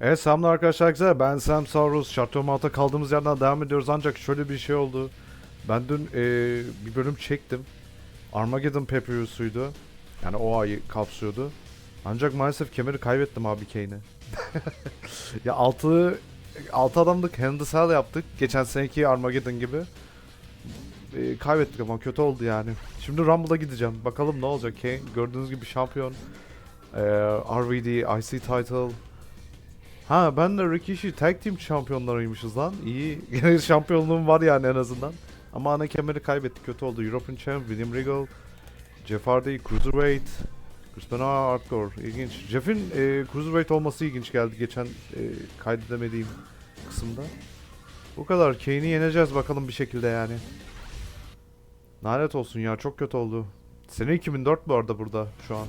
Evet selamlar arkadaşlar güzel. Ben Sam Saurus. Şartörmat'a kaldığımız yerden devam ediyoruz ancak şöyle bir şey oldu. Ben dün eee, bir bölüm çektim. Armageddon Papyrus'uydu. Yani o ayı kapsıyordu. Ancak maalesef kemeri kaybettim abi Kane'i. ya altı, altı adamlık hand cell yaptık. Geçen seneki Armageddon gibi. Eee, kaybettik ama kötü oldu yani. Şimdi Rumble'a gideceğim. Bakalım ne olacak Kane. Gördüğünüz gibi şampiyon. Eee, RVD, IC title. Ha ben de Rikishi tag team şampiyonlarıymışız lan. İyi. Yine şampiyonluğum var yani en azından. Ama ana kemeri kaybettik kötü oldu. European Champ, William Regal, Jeff Hardy, Cruiserweight, Chris Benoit, Hardcore. İlginç. Jeff'in e, Cruiserweight olması ilginç geldi geçen e, kaydedemediğim kısımda. Bu kadar. Kane'i yeneceğiz bakalım bir şekilde yani. Lanet olsun ya çok kötü oldu. Sene 2004 bu arada burada şu an.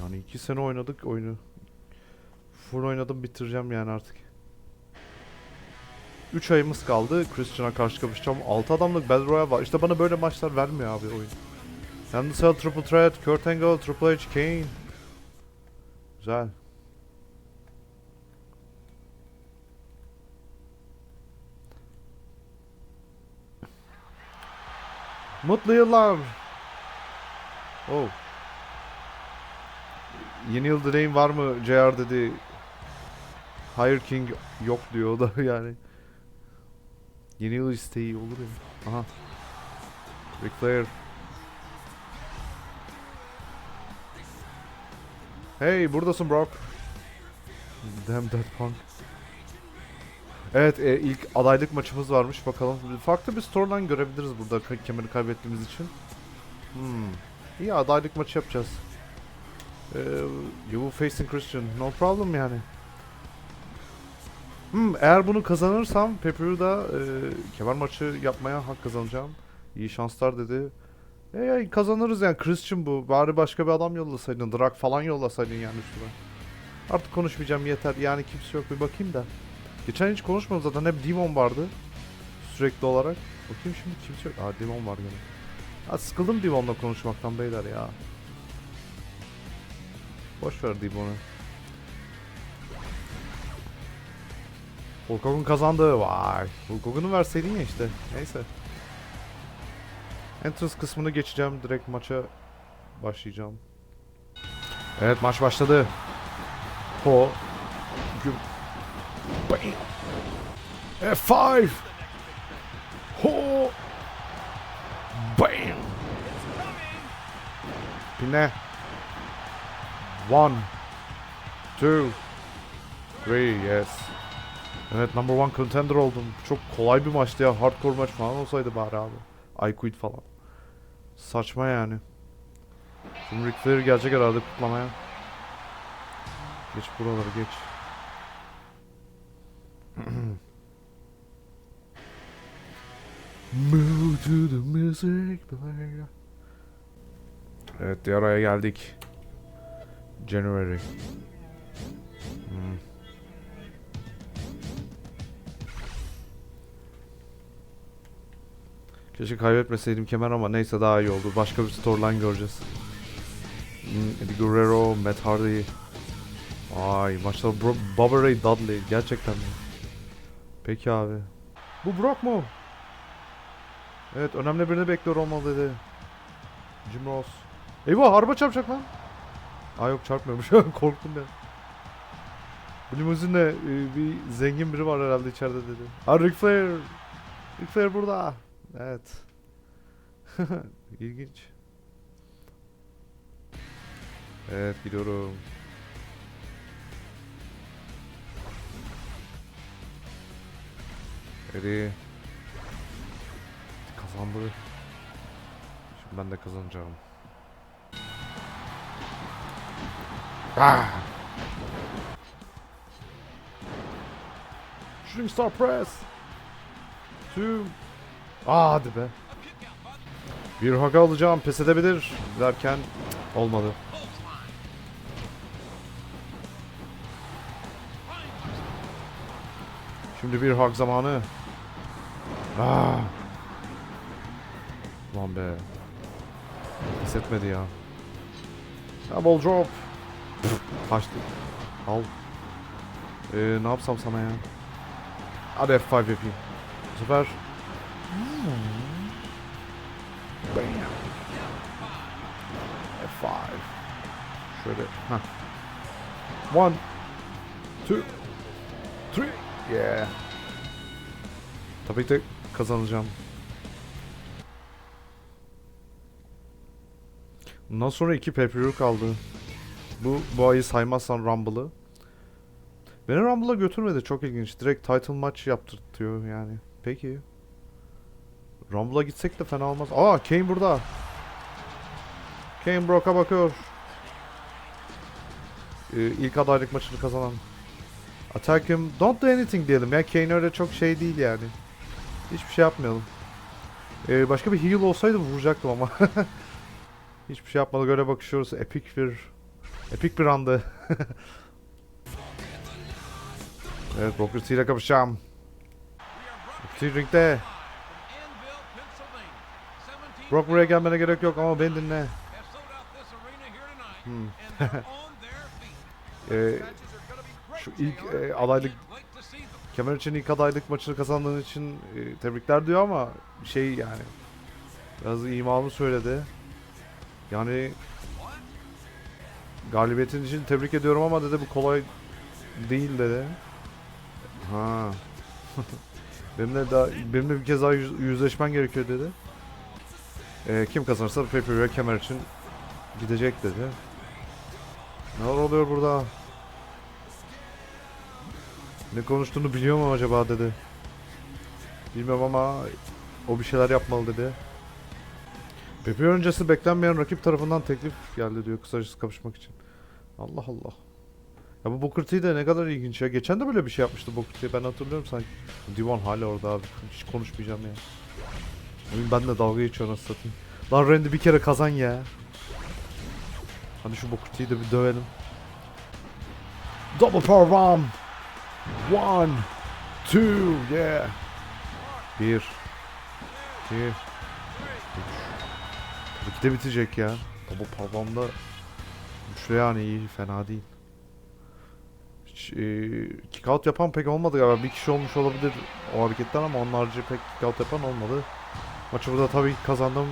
Yani iki sene oynadık oyunu. Full oynadım bitireceğim yani artık. 3 ayımız kaldı. Christian'a karşı kapışacağım. 6 adamlık Battle Royale var. İşte bana böyle maçlar vermiyor abi oyun. Cell, Triple Threat, Kurt Angle, Triple H, Kane. Güzel. Mutlu yıllar. Oh. Yeni yıl dileğin var mı JR dedi. Higher King yok diyor da yani. Yeni yıl isteği olur ya. Aha. Ric Flair. Hey buradasın Brock. Damn Dead Punk. Evet e, ilk adaylık maçımız varmış bakalım. Farklı bir storyline görebiliriz burada kemeri kaybettiğimiz için. Hmm. İyi adaylık maçı yapacağız. Ee, you facing Christian. No problem yani. Hmm, eğer bunu kazanırsam Pepper'da e, kemer maçı yapmaya hak kazanacağım. İyi şanslar dedi. E, kazanırız yani Christian bu. Bari başka bir adam yollasaydın. Drak falan yollasaydın yani üstüne. Artık konuşmayacağım yeter. Yani kimse yok bir bakayım da. Geçen hiç konuşmadım zaten. Hep Demon vardı. Sürekli olarak. Bakayım şimdi kimse yok. Aa Demon var gene. Ha, sıkıldım Demon'la konuşmaktan beyler ya. Boş ver Demon'u. Hulk Hogan kazandı. Vay. Hulk Hogan'ı verseydin ya işte. Neyse. Entrance kısmını geçeceğim. Direkt maça başlayacağım. Evet maç başladı. Ho. Bam. F5. Ho. Bam. Pine. One. Two. Three. Yes. Evet number one contender oldum. Çok kolay bir maçtı ya. Hardcore maç falan olsaydı bari abi. I quit falan. Saçma yani. Şimdi Ric Flair gelecek herhalde kutlamaya. Geç buraları geç. Move to the music player. Evet diğer aya geldik. January. Hmm. Keşke kaybetmeseydim kemer ama neyse daha iyi oldu. Başka bir storyline göreceğiz. Hmm, Eddie Guerrero, Matt Hardy. Ay maçta Bro Bubba Ray Dudley gerçekten mi? Peki abi. Bu Brock mu? Evet önemli birini bekliyor olmalı dedi. Jim Ross. Eyvah araba çarpacak lan. Aa yok çarpmıyormuş. Korktum ben. Bu limuzinle e, bir zengin biri var herhalde içeride dedi. Aa Ric Flair. Ric Flair burada. Evet. İlginç. Evet gidiyorum. Hadi. Kazandı. Şimdi ben de kazanacağım. Ah! Shooting Star Press. Two. Aa hadi be. Bir hak alacağım pes edebilir derken olmadı. Şimdi bir hak zamanı. Aa. Lan be. Hissetmedi ya. Double drop. Kaçtı. Al. Ee, ne yapsam sana ya? Hadi F5 yapayım. Bu sefer... Bam. F5. Şöyle. Heh. One. Two. Three. Yeah. Tabii ki kazanacağım. Bundan sonra iki pay kaldı. Bu bu ayı saymazsan Rumble'ı. Beni Rumble'a götürmedi çok ilginç. Direkt title maç yaptırtıyor yani. Peki. Rumble'a gitsek de fena olmaz. Aa Kane burada. Kane Brock'a bakıyor. Ee, ilk adaylık maçını kazanan. Attack him. Don't do anything diyelim ya. Kane öyle çok şey değil yani. Hiçbir şey yapmayalım. Ee, başka bir heal olsaydı vuracaktım ama. Hiçbir şey yapmadık öyle bakışıyoruz. Epic bir Epic bir andı. evet Booker T ile kapışacağım. Booker T ringde. Brock buraya gelmene gerek yok ama beni dinle. Hmm. Ee, şu ilk e, adaylık Kemer için ilk adaylık maçını kazandığın için e, tebrikler diyor ama şey yani biraz imalı söyledi. Yani galibiyetin için tebrik ediyorum ama dedi bu kolay değil dedi. Ha. benimle daha benimle bir kez daha yüz- yüzleşmen gerekiyor dedi. Ee, kim kazanırsa pay kemer için gidecek dedi. Ne oluyor burada? Ne konuştuğunu biliyor mu acaba dedi. Bilmem ama o bir şeyler yapmalı dedi. Pepe öncesi beklenmeyen rakip tarafından teklif geldi diyor kısacası kapışmak için. Allah Allah. Ya bu Booker T de ne kadar ilginç ya. Geçen de böyle bir şey yapmıştı Booker T. Ben hatırlıyorum sanki. Divan hala orada abi. Hiç konuşmayacağım ya. Oyun benimle dalga geçiyor nasıl satayım. Lan Randy bir kere kazan ya. Hadi şu Booker T'yi de bir dövelim. Double power bomb. One. Two. Yeah. Bir. İki. Üç. Tabii ki de bitecek ya. Double power bomb'da güçlü yani iyi. Fena değil. Hiç, e, kick out yapan pek olmadı galiba. Bir kişi olmuş olabilir o hareketten ama onun harici pek kick out yapan olmadı. Maçı burada tabii kazandım.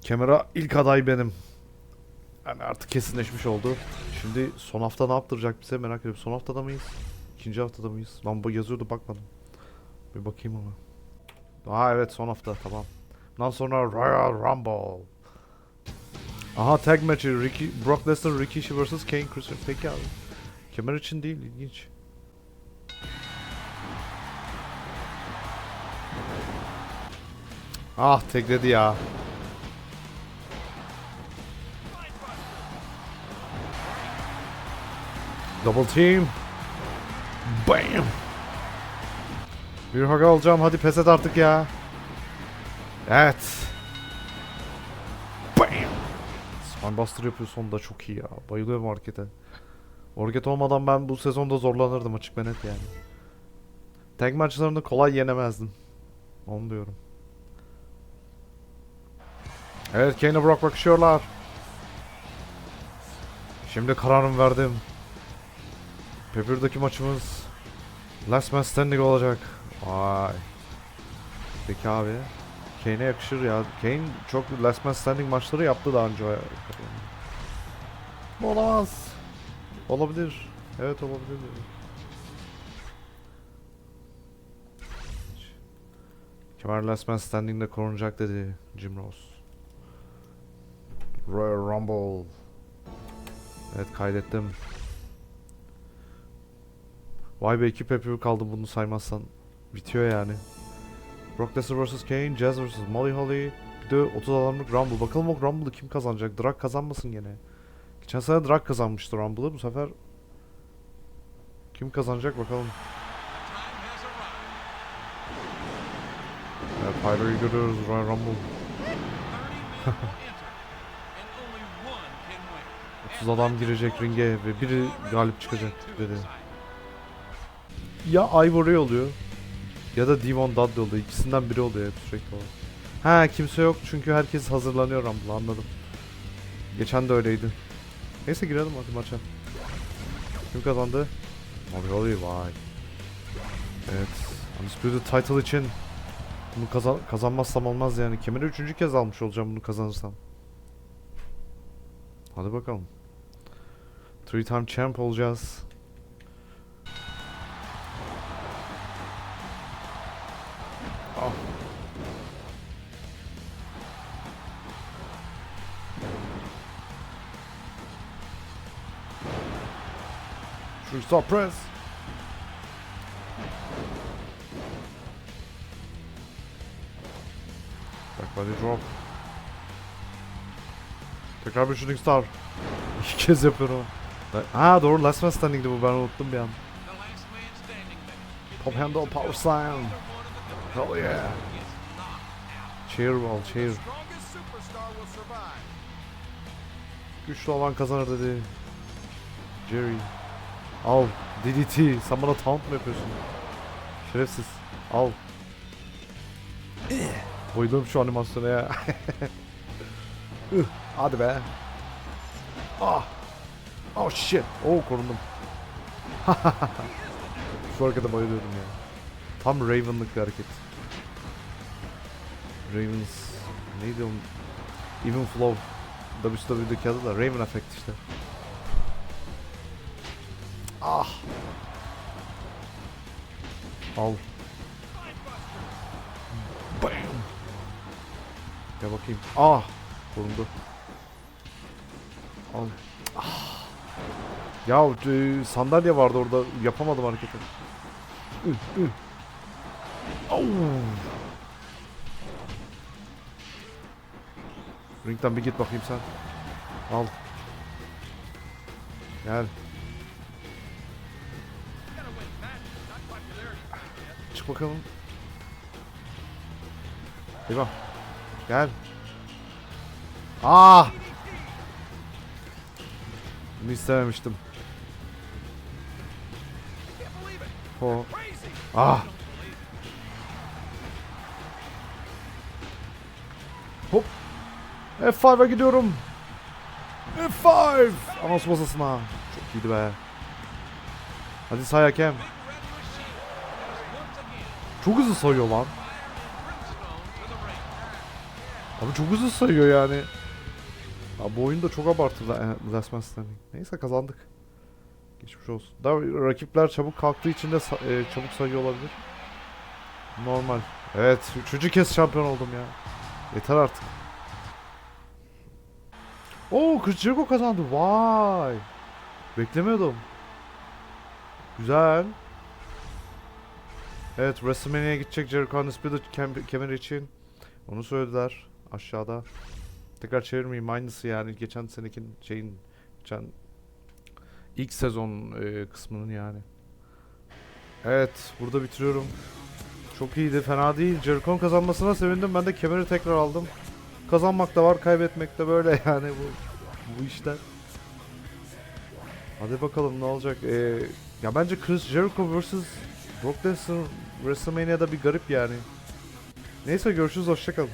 Kemera ilk aday benim. Yani artık kesinleşmiş oldu. Şimdi son hafta ne yaptıracak bize merak ediyorum. Son haftada mıyız? İkinci haftada mıyız? Lan bu yazıyordu bakmadım. Bir bakayım ona. Aa evet son hafta tamam. Bundan sonra Royal Rumble. Aha tag maçı Ricky, Brock Lesnar, Rikishi vs. Kane Cruiser. Peki abi. Kemer için değil ilginç. Ah tagledi ya. Double team. Bam. Bir hak alacağım. Hadi pes et artık ya. Evet. Bam. Spinebuster yapıyor sonunda çok iyi ya. Bayılıyorum harekete. O hareket olmadan ben bu sezonda zorlanırdım açık ve net yani. Tag maçlarını kolay yenemezdim. Onu diyorum. Evet Kane'e Brock bakışıyorlar. Şimdi kararımı verdim. Pepper'daki maçımız Last Man Standing olacak. Vay. Peki abi. Kane'e yakışır ya. Kane çok Last Man Standing maçları yaptı daha önce. Olamaz. Olabilir. Evet olabilir. Kemer Last Man Standing'de korunacak dedi Jim Ross. Royal Rumble. Evet kaydettim. Vay be iki pay kaldı bunu saymazsan. Bitiyor yani. Brock Lesnar vs Kane, Jazz vs Molly Holly. Bir de 30 adamlık Rumble. Bakalım o Rumble'ı kim kazanacak? Drag kazanmasın gene. Geçen sene Drag kazanmıştı Rumble'ı. Bu sefer kim kazanacak bakalım. Evet, Pyro'yu görüyoruz Royal Rumble. 30 adam girecek ringe ve biri galip çıkacak dedi. Ya Ivory oluyor ya da Devon Dudley oluyor. İkisinden biri oluyor hep sürekli olarak. Ha kimse yok çünkü herkes hazırlanıyor Rumble'a anladım. Geçen de öyleydi. Neyse girelim hadi maça. Kim kazandı? Holly vay. Evet. Undisputed title için bunu kazan kazanmazsam olmaz yani. Kemeri üçüncü kez almış olacağım bunu kazanırsam. Hadi bakalım. Three time champ olacağız. Ah. Three star press. Back body drop. Tekrar bir shooting star. İki kez yapıyorum. Ha doğru last man standing'di bu ben unuttum bir an. Pop handle power slam. Hell yeah. Chair wall chair. Güçlü olan kazanır dedi. Jerry. Al. DDT. Sen bana taunt mı yapıyorsun? Şerefsiz. Al. Bayılıyorum şu animasyona ya. Hadi be. Ah. Oh shit. Oh korundum. şu harekete bayılıyorum ya. Tam Raven'lık bir hareket. Ravens neydi onun? Even Flow. WWE'deki adı da Raven Effect işte. Ah. Al. Bam. Gel bakayım. Ah. Korundu. Al. Ah. Ya e, sandalye vardı orada yapamadım hareketi. Ringden bir git bakayım sen. Al. Gel. Çık bakalım. Eyvah. Gel. Ah! Bunu istememiştim. O. Ah! Hop. F5'e gidiyorum. F5! Anons masasına. Çok iyiydi be. Hadi say hakem. Çok hızlı sayıyor lan. Abi çok hızlı sayıyor yani. Abi bu oyunda çok abartılı e, Last Man Standing. Neyse kazandık. Geçmiş olsun. Daha rakipler çabuk kalktığı için de e, çabuk sayıyor olabilir. Normal. Evet, üçüncü kez şampiyon oldum ya. Yeter artık. Oo, Jericho kazandı. Vay. Beklemiyordum. Güzel. Evet, WrestleMania'ya gidecek Jericho Undisputed kem- kemeri için. Onu söylediler aşağıda. Tekrar çevirmeyeyim aynısı yani geçen senekin şeyin geçen ilk sezon e, kısmının yani. Evet burada bitiriyorum. Çok iyiydi fena değil. Jericho'nun kazanmasına sevindim. Ben de kemeri tekrar aldım. Kazanmak da var kaybetmek de böyle yani bu bu işler. Hadi bakalım ne olacak. Ee, ya bence Chris Jericho vs. Brock Lesnar WrestleMania'da bir garip yani. Neyse görüşürüz hoşçakalın.